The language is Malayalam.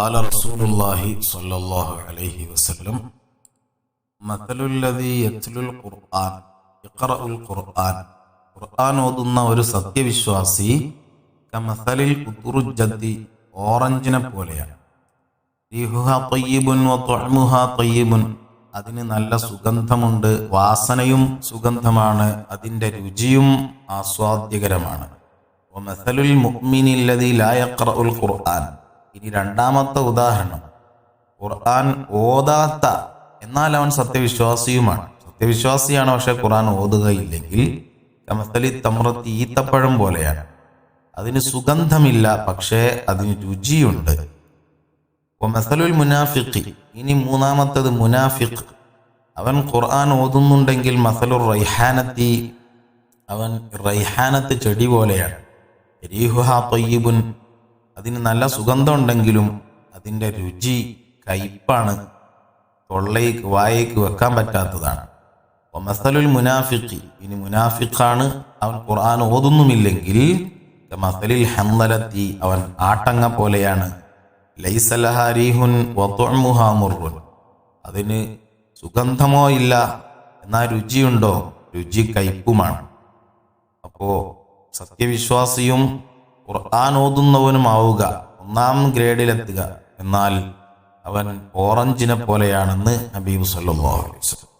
قال رسول الله صلى الله عليه وسلم مثل الذي يتلو القرآن يقرأ القرآن ഖുർആൻ ഓതുന്ന ഒരു സത്യവിശ്വാസി കമസലിൽ കുത്തുറുജത്തി ഓറഞ്ചിനെ പോലെയാണ് റീഹുഹ ത്വയ്യിബുൻ വ ത്വഅ്മുഹ ത്വയ്യിബുൻ അതിന് നല്ല സുഗന്ധമുണ്ട് വാസനയും സുഗന്ധമാണ് അതിൻ്റെ രുചിയും ആസ്വാദ്യകരമാണ് വമസലുൽ മുഅ്മിനില്ലദീ ലാ യഖ്റഉൽ ഖുർആൻ ഇനി രണ്ടാമത്തെ ഉദാഹരണം. ഖുർആൻ ഓതാത്ത എന്നാൽ അവൻ സത്യവിശ്വാസിയുമാണ്. സത്യവിശ്വാസിയാണ് പക്ഷെ ഖുർആൻ ഓതുകയില്ലെങ്കിൽ കമസലി തമ്രത്തി ഈത്തപ്പഴം പോലെയാണ്. അതിന് സുഗന്ധമില്ല പക്ഷേ അതിന് രുചിയുണ്ട്. മസലുൽ മുനാഫിഖ് ഇനി മൂന്നാമത്തത് മുനാഫിഖ്. അവൻ ഖുർആൻ ഓതുന്നുണ്ടെങ്കിൽ മസലുർ റൈഹാനത്തി അവൻ റൈഹാനത്ത് ചെടി പോലെയാണ്. അതിന് നല്ല സുഗന്ധമുണ്ടെങ്കിലും അതിന്റെ രുചി കയ്പാണ്. തൊള്ളയ്ക്ക് വായയ്ക്ക് വെക്കാൻ പറ്റാത്തതാണ്. മസലുൽ മുനാഫിഖി. ഇനി മുനാഫിഖാണ് അവൻ ഖുർആൻ ഓതുന്നുമില്ലെങ്കിൽ മസലിൽ ഹന്തലത്തി അവൻ ആട്ടങ്ങ പോലെയാണ്. ലൈസലഹാരിഹുൻ മുറുൻ അതിന് സുഗന്ധമോ ഇല്ല എന്നാൽ രുചിയുണ്ടോ? രുചി കയ്പുമാണ്. അപ്പോൾ സത്യവിശ്വാസിയും ഖുർആൻ ഓതുന്നവനുമാവുക ഒന്നാം ഗ്രേഡിലെത്തുക. എന്നാൽ അവൻ ഓറഞ്ചിനെ പോലെയാണെന്ന് ഹബീബ് സല്ലല്ലാഹു അലൈഹി വസല്ലം